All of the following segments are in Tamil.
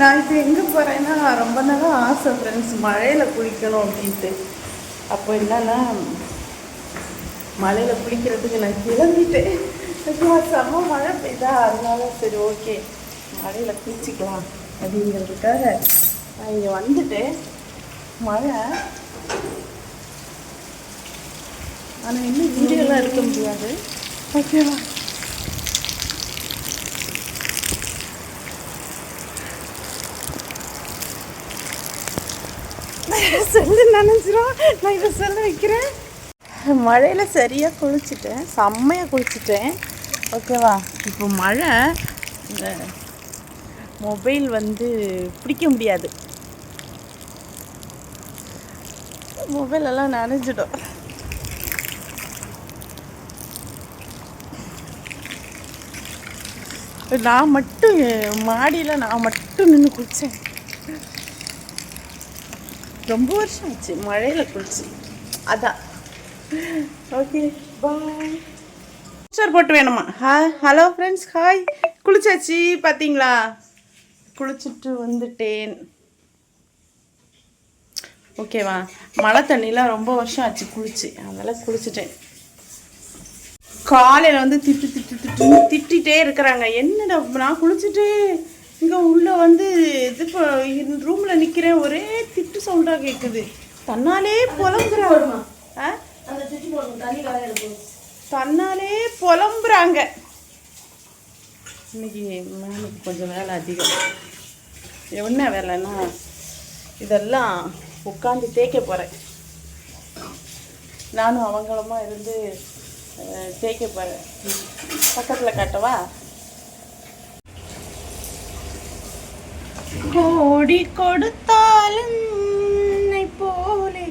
நான் இப்போ எங்கே போகிறேன்னா ரொம்ப நாளாக ஆசை ஃப்ரெண்ட்ஸ் மழையில் குளிக்கணும் அப்படின்ட்டு. அப்போ என்னன்னா மழையில் குளிக்கிறதுக்கு நான் கிளம்பிட்டேன். செம்ம மழை பெய்தா அதனால சரி ஓகே மழையில் குளிச்சிக்கலாம் அப்படிங்கிறதுக்காக நான் இங்கே வந்துட்டேன். மழை. ஆனால் இன்னும் வீடியோலாம் எடுக்க முடியாது. ஓகேவா? சொல்லு நினைஞ்சிரும். நான் இப்போ சொல்ல வைக்கிறேன். மழையில் சரியாக குளிச்சிட்டேன். செம்மையாக குளிச்சிட்டேன். ஓகேவா? இப்போ மழை இந்த மொபைல் வந்து பிடிக்க முடியாது. மொபைல் எல்லாம் நனைஞ்சிடும். நான் மட்டும் மாடியில் நான் மட்டும் நின்று குளித்தேன் ரொம்ப வருஷம் ஆச்சு மழையில் குளிச்சு. அதான். ஓகே பாய் சார் போட்டு வேணுமா? ஹா ஹலோ ஃப்ரெண்ட்ஸ் ஹாய் குளிச்சாச்சு பார்த்தீங்களா குளிச்சுட்டு வந்துட்டேன். ஓகேவா மழை தண்ணிலாம் ரொம்ப வருஷம் ஆச்சு குளிச்சு. அதனால் குளிச்சுட்டேன். காலையில் வந்து திட்டு திட்டு திட்டு திட்டிகிட்டே இருக்கிறாங்க. என்னடா நான் குளிச்சுட்டு இங்கே உள்ள வந்து இது இப்போ ரூமில் நிற்கிறேன் ஒரே திட்டு சவுண்டாக கேட்குது தன்னாலே புலம்புறாங்க. தன்னாலே புலம்புறாங்க. இன்னைக்கு மேனுக்கு கொஞ்சம் வேலை அதிகம். என்ன வேலைன்னா இதெல்லாம் உட்காந்து தேய்க்க போகிறேன் நானும் அவங்களுமா இருந்து தேய்க்க போகிறேன் பக்கத்தில் காட்டவா? கோடி கொடுத்தாலும் போலே.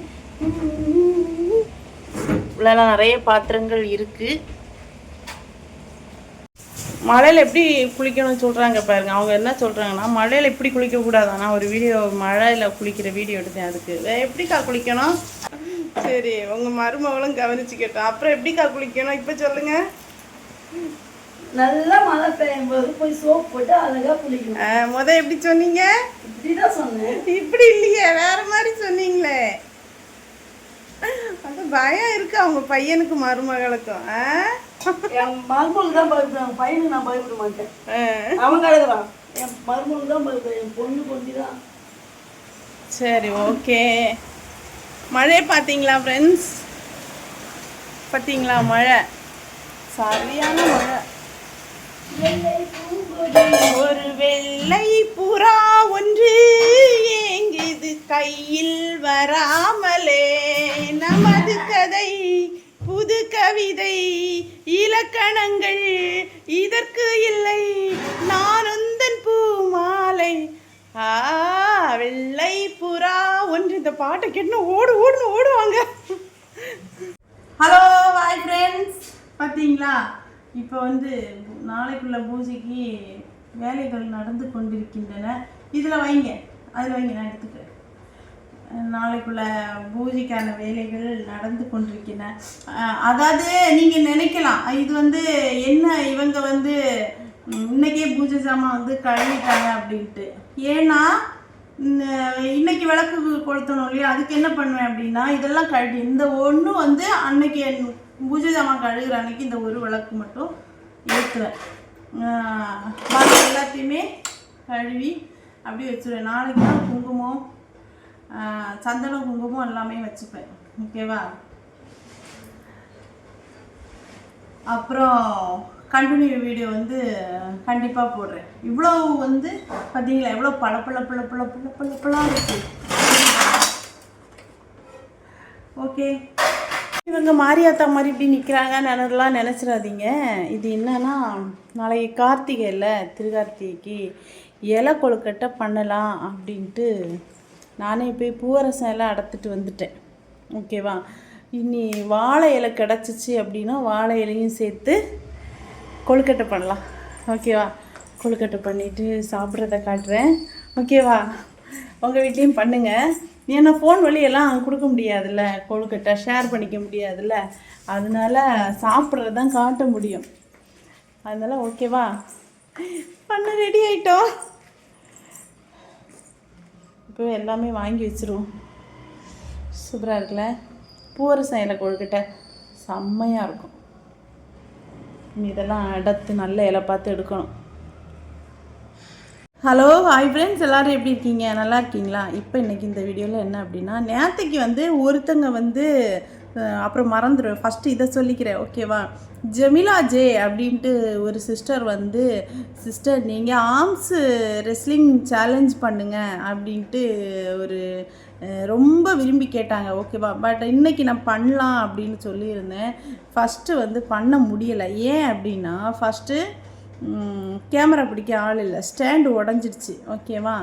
உள்ளலாம் நிறைய பாத்திரங்கள் இருக்கு. மழையில் எப்படி குளிக்கணும்னு சொல்கிறாங்க பாருங்க. அவங்க என்ன சொல்கிறாங்கன்னா மழையில் எப்படி குளிக்க கூடாதானா ஒரு வீடியோ மழையில் குளிக்கிற வீடியோ எடுத்தேன் அதுக்கு. எப்படிக்கா குளிக்கணும்? சரி உங்கள் மருமகளும் கவனிச்சுக்கிட்டோம். அப்புறம் எப்படிக்கா குளிக்கணும்? இப்போ சொல்லுங்கள் நல்லா மழை பெய்யும் போது போய் சோப் போட்டு அழகா குளிக்கணும். முத எப்படி சொன்னீங்க? இப்படிதான் சொன்னேன். இப்படி இல்லையே வேற மாதிரி சொன்னீங்களே. அந்த பயம் இருக்கு அவங்க பையனுக்கு மருமகளுக்கும்? என் மருமகளுக்கு தான் பயப்படுறாங்க பையனுக்கு நான் பயப்பட மாட்டேன். அவன் கிடக்குறான் என் மருமகளுக்கு தான் பயப்படுறேன் என் பொண்ணு கொண்டு தான் சரி ஓகே. மழை பார்த்தீங்களா ஃப்ரெண்ட்ஸ் பார்த்தீங்களா மழை? சரியான மழை. ஒரு வெள்ளை புறா ஒன்று ஏங்குது கையில் வராமலே. நமது கதை புது கவிதை இலக்கணங்கள் இதற்கு இல்லை. நான் உந்தன் பூ மாலை ஆ வெள்ளை புறா ஒன்று. இந்த பாட்டை கேட்டு ஓடு ஓடுன்னு ஓடுவாங்க. ஹலோ ஹாய் ஃப்ரெண்ட்ஸ் பார்த்தீங்களா? இப்போ வந்து நாளைக்குள்ள பூஜைக்கு வேலைகள் நடந்து கொண்டிருக்கின்றன. இதில் வைங்க. அதில் வைங்க நான் எடுத்துக்கிறேன். நாளைக்குள்ள பூஜைக்கான வேலைகள் நடந்து கொண்டிருக்கின்றன. அதாவது நீங்கள் நினைக்கலாம் இது வந்து என்ன இவங்க வந்து இன்னைக்கே பூஜை சாமான் வந்து கழுவிட்டாங்க அப்படின்ட்டு. ஏன்னா இன்னைக்கு விளக்கு கொளுத்தணும் இல்லையா? அதுக்கு என்ன பண்ணுவேன் அப்படின்னா இதெல்லாம் கழுவி இந்த ஒன்று வந்து அன்னைக்கு என் பூஜை சாமான் கழுகுற அன்னைக்கு இந்த ஒரு விளக்கு மட்டும் ஏற்றுவேன். பாக்கி எல்லாத்தையுமே கழுவி அப்படியே வச்சுருவேன். நாளைக்கு தான் குங்குமம் சந்தனம் குங்குமம் எல்லாமே வச்சுப்பேன். ஓகேவா? அப்புறம் கண்டினியூ வீடியோ வந்து கண்டிப்பாக போடுறேன். இவ்வளோ வந்து பார்த்தீங்களா எவ்வளோ பல பல பல பல பல பல ஓகே. இவங்க மாரியாத்தா மாதிரி இப்படி நிற்கிறாங்க நினைலாம் நினச்சிடாதீங்க. இது என்னன்னா நாளைக்கு கார்த்திகையில் திருகார்த்திகைக்கு இலை கொழுக்கட்டை பண்ணலாம் அப்படின்ட்டு நானே போய் பூவரசம் எல்லாம் அடத்துட்டு வந்துட்டேன். ஓகேவா? இனி வாழை இலை கிடச்சிச்சு அப்படின்னா வாழை இலையும் சேர்த்து கொழுக்கட்டை பண்ணலாம். ஓகேவா கொழுக்கட்டை பண்ணிவிட்டு சாப்பிட்றத காட்டுறேன். ஓகேவா உங்கள் வீட்லேயும் பண்ணுங்கள் ஏன்னா ஃபோன் வழியெல்லாம் கொடுக்க முடியாதுல்ல? கொழுக்கட்டை ஷேர் பண்ணிக்க முடியாதுல்ல? அதனால் சாப்பிட்றது தான் காட்ட முடியும். அதனால் ஓகேவா பண்ண ரெடி ஆகிட்டோம் இப்போ எல்லாமே வாங்கி வச்சிருவோம். சூப்பராக இருக்குல்ல? பூவரசம் இலை கொழுக்கட்டை. செம்மையாக இருக்கும். இதெல்லாம் அடுத்து நல்ல இலை பார்த்து எடுக்கணும். ஹலோ ஹாய் ஃப்ரெண்ட்ஸ் எல்லோரும் எப்படி இருக்கீங்க? நல்லா இருக்கீங்களா? இப்போ இன்றைக்கி இந்த வீடியோவில் என்ன அப்படின்னா நேற்றுக்கு வந்து ஒருத்தங்க வந்து அப்புறம் மறந்துடுவேன் ஃபஸ்ட்டு இதை சொல்லிக்கிறேன் ஓகேவா ஜெமிலா ஜே அப்படின்ட்டு ஒரு சிஸ்டர் வந்து சிஸ்டர் நீங்கள் ஆர்ம்ஸு ரெஸ்லிங் சேலஞ்ச் பண்ணுங்க அப்படின்ட்டு ஒரு ரொம்ப விரும்பி கேட்டாங்க ஓகேவா? பட் இன்னைக்கு நான் பண்ணலாம் அப்படின்னு சொல்லியிருந்தேன். ஃபஸ்ட்டு வந்து பண்ண முடியலை. ஏன் அப்படின்னா ஃபஸ்ட்டு கேமரா பிடிக்க ஆள் இல்லை. ஸ்டாண்டு உடஞ்சிடுச்சு ஓகேவா?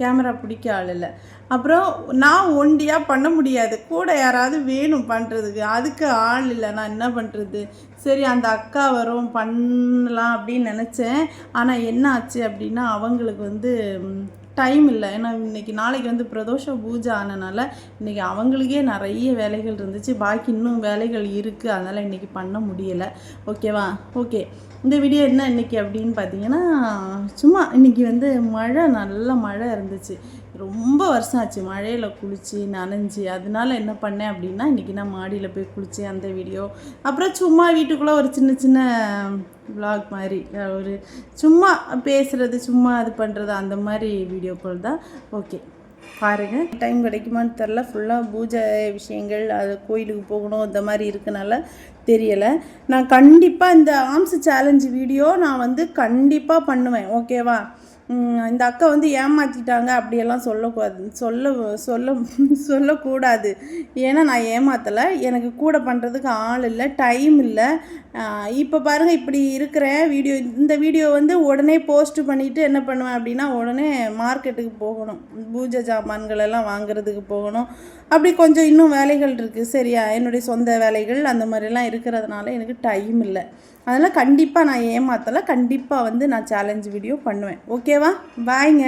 கேமரா பிடிக்க ஆள் இல்லை. அப்புறம் நான் ஒண்டியாக பண்ண முடியாது. கூட யாராவது வேணும் பண்ணுறதுக்கு அதுக்கு ஆள் இல்லை. நான் என்ன பண்ணுறது சரி அந்த அக்கா வரும் பண்ணலாம் அப்படின்னு நினச்சேன். ஆனால் என்ன ஆச்சு அப்படின்னா அவங்களுக்கு வந்து டைம் இல்லை. ஏன்னா இன்னைக்கு நாளைக்கு வந்து பிரதோஷ பூஜை ஆனனால இன்றைக்கி அவங்களுக்கே நிறைய வேலைகள் இருந்துச்சு. பாக்கி இன்னும் வேலைகள் இருக்குது அதனால் இன்னைக்கு பண்ண முடியலை. ஓகேவா ஓகே இந்த வீடியோ என்ன இன்னைக்கு அப்படின்னு பார்த்தீங்கன்னா சும்மா இன்னைக்கு வந்து மழை நல்ல மழை இருந்துச்சு. ரொம்ப வருஷம் ஆச்சு மழையில் குளிச்சு நனைஞ்சு. அதனால என்ன பண்ணேன் அப்படின்னா இன்றைக்கி நான் மாடியில் போய் குளித்து அந்த வீடியோ அப்புறம் சும்மா வீட்டுக்குள்ளே ஒரு சின்ன சின்ன vlog மாதிரி ஒரு சும்மா பேசுகிறது சும்மா இது பண்ணுறது அந்த மாதிரி வீடியோக்கள் தான். ஓகே பாருங்கள் டைம் கிடைக்குமான்னு தெரில ஃபுல்லாக பூஜை விஷயங்கள் அது கோயிலுக்கு போகணும் இந்த மாதிரி இருக்கனால தெரியலை. நான் கண்டிப்பாக இந்த ஆம்ஸ் சேலஞ்சு வீடியோ நான் வந்து கண்டிப்பாக பண்ணுவேன். ஓகேவா இந்த அக்கா வந்து ஏமாற்றிட்டாங்க அப்படியெல்லாம் சொல்லக்கூடாது சொல்ல சொல்ல சொல்லக்கூடாது. ஏன்னா நான் ஏமாற்றலை எனக்கு கூட பண்ணுறதுக்கு ஆள் இல்லை டைம் இல்லை. இப்போ பாருங்கள் இப்படி இருக்கிறேன். வீடியோ இந்த வீடியோ வந்து உடனே போஸ்ட் பண்ணிவிட்டு என்ன பண்ணுவேன் அப்படின்னா உடனே மார்க்கெட்டுக்கு போகணும். பூஜை ஜாமான்கள் எல்லாம் வாங்குறதுக்கு போகணும். அப்படி கொஞ்சம் இன்னும் வேலைகள் இருக்குது சரியா? என்னுடைய சொந்த வேலைகள் அந்த மாதிரிலாம் இருக்கிறதுனால எனக்கு டைம் இல்லை. அதனால் கண்டிப்பாக நான் ஏமாத்தலை. கண்டிப்பாக வந்து நான் சேலஞ்ச் வீடியோ பண்ணுவேன். ஓகேவா பாய்ங்க